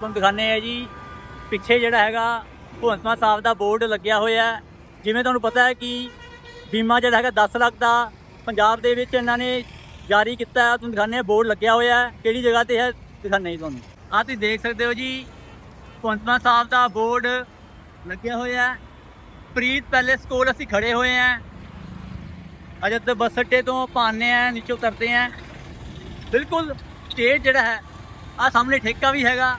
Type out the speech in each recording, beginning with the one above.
ਤੁਹਾਨੂੰ ਦਿਖਾਣੇ ਆ ਜੀ। ਪਿੱਛੇ ਜਿਹੜਾ ਹੈਗਾ, ਭਗਵੰਤ ਸਾਹਿਬ ਦਾ ਬੋਰਡ ਲੱਗਿਆ ਹੋਇਆ ਹੈ। ਜਿਵੇਂ ਤੁਹਾਨੂੰ ਪਤਾ ਹੈ ਕਿ ਬੀਮਾ ਜਿਹੜਾ ਹੈਗਾ 10 ਲੱਖ ਦਾ ਪੰਜਾਬ ਦੇ ਵਿੱਚ ਇਹਨਾਂ ਨੇ ਜਾਰੀ ਕੀਤਾ ਹੈ। ਤੁਹਾਨੂੰ ਦਿਖਾਣੇ ਆ ਬੋਰਡ ਲੱਗਿਆ ਹੋਇਆ ਹੈ। ਕਿਹੜੀ ਜਗ੍ਹਾ ਤੇ ਹੈ ਦਿਖਾਣੇ ਜੀ ਤੁਹਾਨੂੰ। ਆਹ ਤੁਸੀਂ ਦੇਖ ਸਕਦੇ ਹੋ ਜੀ, ਭਗਵੰਤ ਸਾਹਿਬ ਦਾ ਬੋਰਡ ਲੱਗਿਆ ਹੋਇਆ ਹੈ। ਪ੍ਰੀਤ ਪੈਲੇਸ ਕੋਲ ਅਸੀਂ ਖੜੇ ਹੋਏ ਹਾਂ। ਅਜੇ ਤੇ ਬੱਸ ਅੱਡੇ ਤੋਂ ਪਾਣੇ ਆ, ਨੀਚੇ ਉਤਰਦੇ ਆ। ਬਿਲਕੁਲ ਸਟੇਜ ਜਿਹੜਾ ਹੈ ਆ ਸਾਹਮਣੇ ਠੇਕਾ ਵੀ ਹੈਗਾ।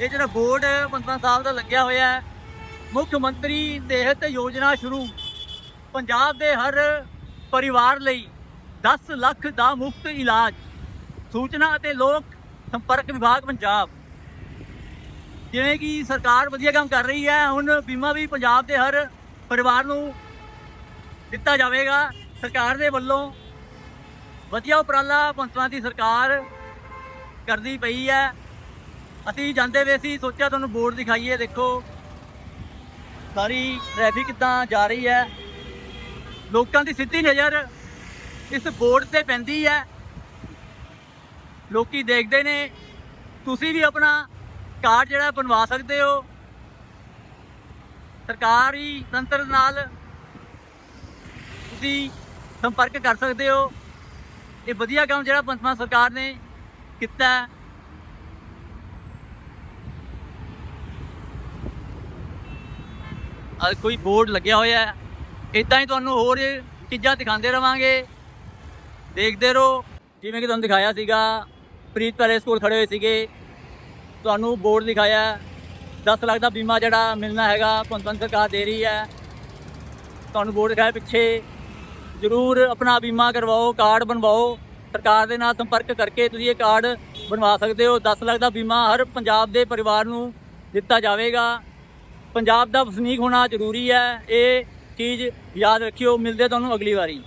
ਇਹ ਜਿਹੜਾ ਬੋਰਡ ਪੰਤਨਾ ਸਾਹਿਬ ਦਾ ਲੱਗਿਆ ਹੋਇਆ ਹੈ। ਮੁੱਖ ਮੰਤਰੀ ਸਿਹਤ ਯੋਜਨਾ ਸ਼ੁਰੂ। ਪੰਜਾਬ ਦੇ ਹਰ ਪਰਿਵਾਰ ਲਈ 10 ਲੱਖ ਦਾ ਮੁਫਤ ਇਲਾਜ। ਸੂਚਨਾ ਅਤੇ ਲੋਕ ਸੰਪਰਕ ਵਿਭਾਗ, ਪੰਜਾਬ। ਜਿਵੇਂ ਕਿ ਸਰਕਾਰ ਵਧੀਆ ਕੰਮ ਕਰ ਰਹੀ ਹੈ, ਹੁਣ ਬੀਮਾ ਵੀ ਪੰਜਾਬ ਦੇ ਹਰ ਪਰਿਵਾਰ ਨੂੰ ਦਿੱਤਾ ਜਾਵੇਗਾ। ਸਰਕਾਰ ਦੇ ਵੱਲੋਂ ਵਧੀਆ ਉਪਰਾਲਾ ਪੰਚਵਾਂ ਦੀ ਸਰਕਾਰ ਕਰਦੀ ਪਈ ਹੈ। ਅਸੀਂ ਜਾਂਦੇ ਵੇ ਸੀ, ਸੋਚਿਆ ਤੁਹਾਨੂੰ ਬੋਰਡ ਦਿਖਾਈਏ, ਦੇਖੋ। ਸਾਰੀ ਟ੍ਰੈਫਿਕ ਕਿੱਦਾਂ ਜਾ ਰਹੀ ਹੈ। ਲੋਕਾਂ ਦੀ ਸਿੱਧੀ ਨਜ਼ਰ ਇਸ ਬੋਰਡ ਤੇ ਪੈਂਦੀ ਹੈ। ਲੋਕੀ ਦੇਖਦੇ ਨੇ, ਤੁਸੀਂ ਵੀ ਆਪਣਾ ਕਾਰਡ ਜਿਹੜਾ ਬਣਵਾ ਸਕਦੇ ਹੋ। ਸਰਕਾਰੀ ਤੰਤਰ ਨਾਲ ਤੁਸੀਂ ਸੰਪਰਕ ਕਰ ਸਕਦੇ ਹੋ। ਇਹ ਵਧੀਆ ਕੰਮ ਜਿਹੜਾ ਪੰਚਮਾ ਸਰਕਾਰ ਨੇ ਕੀਤਾ ਹੈ ਆ ਕੋਈ ਬੋਰਡ ਲੱਗਿਆ ਹੋਇਆ ਹੈ। ਇਦਾਂ ਹੀ ਤੁਹਾਨੂੰ ਹੋਰ ਚੀਜ਼ਾਂ ਦਿਖਾਉਂਦੇ ਰਵਾਂਗੇ। ਦੇਖਦੇ ਰਹੋ। ਜਿਵੇਂ ਕਿ ਤੁਹਾਨੂੰ ਦਿਖਾਇਆ ਸੀਗਾ, ਪ੍ਰੀਤ ਪੈਲੇਸ ਕੋਲ ਖੜੇ ਹੋਏ ਸੀਗੇ। ਤੁਹਾਨੂੰ ਬੋਰਡ ਦਿਖਾਇਆ। 10 ਲੱਖ ਦਾ ਬੀਮਾ ਜਿਹੜਾ ਮਿਲਣਾ ਹੈਗਾ ਪੰਚਮਨ ਸਰਕਾਰ ਦੇ ਰਹੀ ਹੈ। ਤੁਹਾਨੂੰ ਬੋਰਡ ਦਿਖਾਇਆ ਪਿੱਛੇ। ਜ਼ਰੂਰ ਆਪਣਾ ਬੀਮਾ ਕਰਵਾਓ, ਕਾਰਡ ਬਣਵਾਓ। ਸਰਕਾਰ ਦੇ ਨਾਲ ਸੰਪਰਕ ਕਰਕੇ ਤੁਸੀਂ ਇਹ ਕਾਰਡ ਬਣਵਾ ਸਕਦੇ ਹੋ। 10 ਲੱਖ ਦਾ ਬੀਮਾ ਹਰ ਪੰਜਾਬ ਦੇ ਪਰਿਵਾਰ ਨੂੰ ਦਿੱਤਾ ਜਾਵੇਗਾ। ਪੰਜਾਬ ਦਾ ਵਸਨੀਕ ਹੋਣਾ ਜ਼ਰੂਰੀ ਹੈ ਇਹ ਚੀਜ਼ ਯਾਦ ਰੱਖਿਓ ਮਿਲਦੇ ਤੁਹਾਨੂੰ ਅਗਲੀ ਵਾਰੀ।